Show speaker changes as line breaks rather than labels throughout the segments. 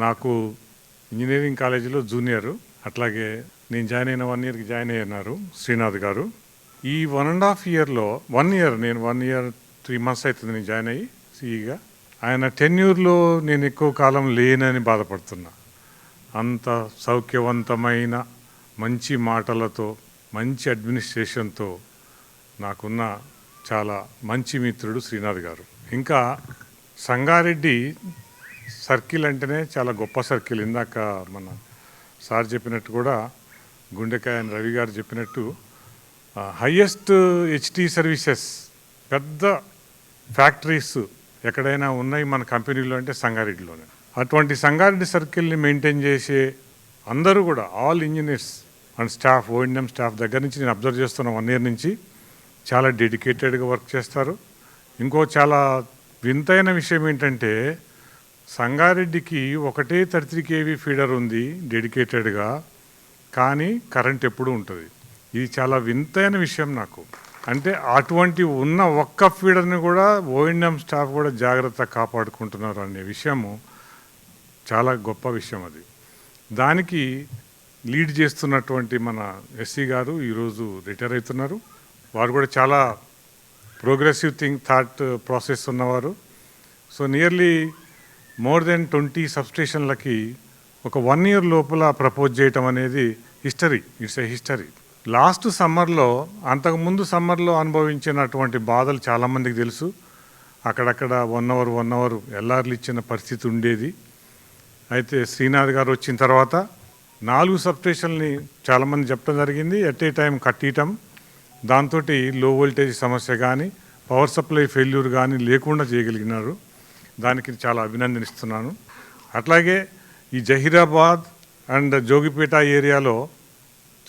నాకు ఇంజనీరింగ్ కాలేజీలో జూనియరు అట్లాగే నేను జాయిన్ అయిన వన్ ఇయర్కి జాయిన్ అయ్యారు శ్రీనాథ్ గారు. ఈ వన్ అండ్ హాఫ్ ఇయర్లో వన్ ఇయర్ నేను వన్ ఇయర్ త్రీ మంత్స్ అవుతుంది నేను జాయిన్ అయ్యి సిఈగా. ఆయన టెన్యూర్లో నేను ఎక్కువ కాలం లేనని బాధపడుతున్నా. అంత సౌఖ్యవంతమైన మంచి మాటలతో మంచి అడ్మినిస్ట్రేషన్తో నాకున్న చాలా మంచి మిత్రుడు శ్రీనాథ్ గారు. ఇంకా సంగారెడ్డి సర్కిల్ అంటేనే చాలా గొప్ప సర్కిల్. ఇందాక మన సార్ చెప్పినట్టు కూడా గుండెకాయ అని రవి గారు చెప్పినట్టు హయ్యెస్ట్ హెచ్టీ సర్వీసెస్ పెద్ద ఫ్యాక్టరీస్ ఎక్కడైనా ఉన్నాయి మన కంపెనీలో అంటే సంగారెడ్డిలోనే. అటువంటి సంగారెడ్డి సర్కిల్ని మెయింటైన్ చేసే అందరూ కూడా all engineers and staff O N M staff దగ్గర నుంచి నేను అబ్జర్వ్ చేస్తున్న వన్ ఇయర్ నుంచి చాలా డెడికేటెడ్గా వర్క్ చేస్తారు. ఇంకో చాలా వింతైన విషయం ఏంటంటే సంగారెడ్డికి ఒకటే థర్టీ కేవీ ఫీడర్ ఉంది డెడికేటెడ్గా కానీ కరెంట్ ఎప్పుడు ఉంటుంది. ఇది చాలా వింతైన విషయం నాకు. అంటే అటువంటి ఉన్న ఒక్క ఫీడర్ని కూడా ఓఎన్ఎం స్టాఫ్ కూడా జాగ్రత్త కాపాడుకుంటున్నారు అనే విషయము చాలా గొప్ప విషయం అది. దానికి లీడ్ చేస్తున్నటువంటి మన ఎస్సీ గారు ఈరోజు రిటైర్ అవుతున్నారు. వారు కూడా చాలా ప్రోగ్రెసివ్ థింక్ థాట్ ప్రాసెస్ ఉన్నవారు. So nearly more than twenty సబ్స్టేషన్లకి ఒక వన్ ఇయర్ లోపల ప్రపోజ్ చేయటం అనేది history it's a history. Last సమ్మర్లో అంతకుముందు సమ్మర్లో అనుభవించినటువంటి బాధలు చాలామందికి తెలుసు. అక్కడక్కడ వన్ అవర్ వన్ అవర్ ఎల్ఆర్లు ఇచ్చిన పరిస్థితి ఉండేది. అయితే శ్రీనాథ్ గారు వచ్చిన తర్వాత నాలుగు సబ్స్టేషన్ని చాలామంది చెప్పడం జరిగింది. ఎట్ ఏ టైం కట్టియటం. దాంతో లో వోల్టేజ్ సమస్య కానీ పవర్ సప్లై ఫెయిల్యూర్ కానీ లేకుండా చేయగలిగినారు. దానికి చాలా అభినందనిస్తున్నాను. అట్లాగే ఈ జహీరాబాద్ అండ్ జోగిపేట ఏరియాలో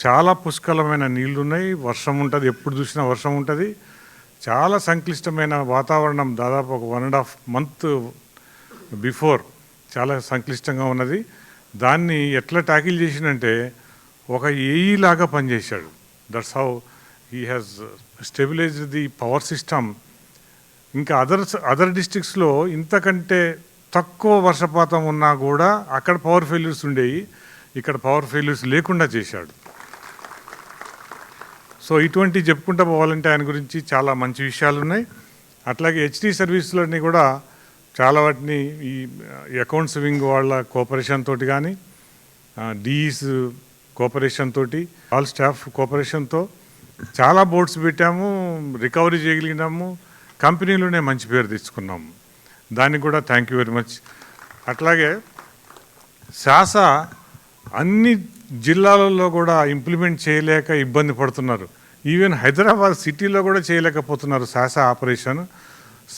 చాలా పుష్కలమైన నీళ్ళున్నాయి. వర్షం ఉంటుంది. ఎప్పుడు చూసినా వర్షం ఉంటుంది. చాలా సంక్లిష్టమైన వాతావరణం దాదాపు ఒక one and half month before చాలా సంక్లిష్టంగా ఉన్నది. దాన్ని ఎట్లా ట్యాకిల్ చేసిందంటే ఒక ఏఈ లాగా పనిచేశాడు. That's how he has stabilized the power system ఇంకా అదర్ అదర్ డిస్ట్రిక్ట్స్లో ఇంతకంటే తక్కువ వర్షపాతం ఉన్నా కూడా అక్కడ పవర్ ఫెయిల్యూర్స్ ఉండేవి ఇక్కడ పవర్ ఫెయిల్యూర్స్ లేకుండా చేశాడు. సో ఇటువంటి చెప్పుకుంటూ పోవాలంటే ఆయన గురించి చాలా మంచి విషయాలు ఉన్నాయి అట్లాగే హెచ్డి సర్వీస్లోని కూడా చాలా వాటిని ఈ అకౌంట్స్ వింగ్ వాళ్ళ కోఆపరేషన్ తోటి కానీ డిఈస్ కోఆపరేషన్ తోటి ఆల్ స్టాఫ్ కోఆపరేషన్తో చాలా బోర్డ్స్ పెట్టాము రికవరీ చేయగలిగినాము. కంపెనీలోనే మంచి పేరు తెచ్చుకున్నాం. దానికి కూడా థ్యాంక్ యూ వెరీ మచ్ అట్లాగే శాస అన్ని జిల్లాలలో కూడా ఇంప్లిమెంట్ చేయలేక ఇబ్బంది పడుతున్నారు. ఈవెన్ హైదరాబాద్ సిటీలో కూడా చేయలేకపోతున్నారు శాస ఆపరేషన్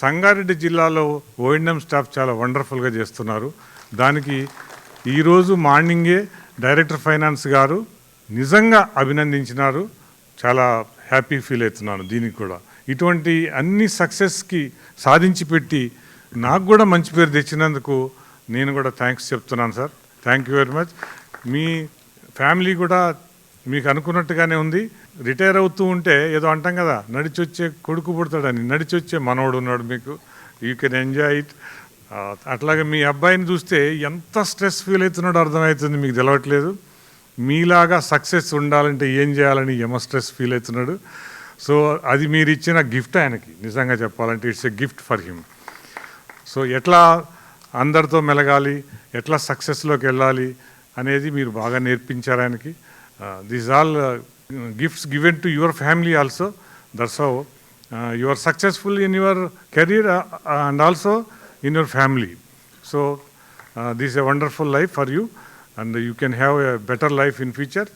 సంగారెడ్డి జిల్లాలో ఓఎన్ఎం స్టాఫ్ చాలా వండర్ఫుల్గా చేస్తున్నారు. దానికి ఈరోజు మార్నింగే డైరెక్టర్ ఫైనాన్స్ గారు నిజంగా అభినందించినారు. చాలా హ్యాపీ ఫీల్ అవుతున్నాను దీనికి కూడా. ఇటువంటి అన్ని సక్సెస్కి సాధించి పెట్టి నాకు కూడా మంచి పేరు తెచ్చినందుకు నేను కూడా థ్యాంక్స్ చెప్తున్నాను sir. Thank you very much me family కూడా మీకు అనుకున్నట్టుగానే ఉంది. రిటైర్ అవుతూ ఉంటే ఏదో అంటాం కదా నడిచొచ్చే కొడుకు పుడతాడని నడిచొచ్చే మనవడు ఉన్నాడు మీకు. యూ కెన్ ఎంజాయ్ ఇట్ అట్లాగే మీ అబ్బాయిని చూస్తే ఎంత స్ట్రెస్ ఫీల్ అవుతున్నాడో అర్థమవుతుంది మీకు తెలవట్లేదు. మీలాగా సక్సెస్ ఉండాలంటే ఏం చేయాలని ఎమ స్ట్రెస్ ఫీల్ అవుతున్నాడు. సో అది మీరు ఇచ్చిన గిఫ్ట్ ఆయనకి. నిజంగా చెప్పాలంటే it's a gift for him. So ఎట్లా అందరితో మెలగాలి ఎట్లా సక్సెస్లోకి వెళ్ళాలి అనేది మీరు బాగా నేర్పించారు ఆయనకి. This all gifts given to your family also. That's how you are successful in your career and also in your family. So this a wonderful life for you and you can have a better life in future.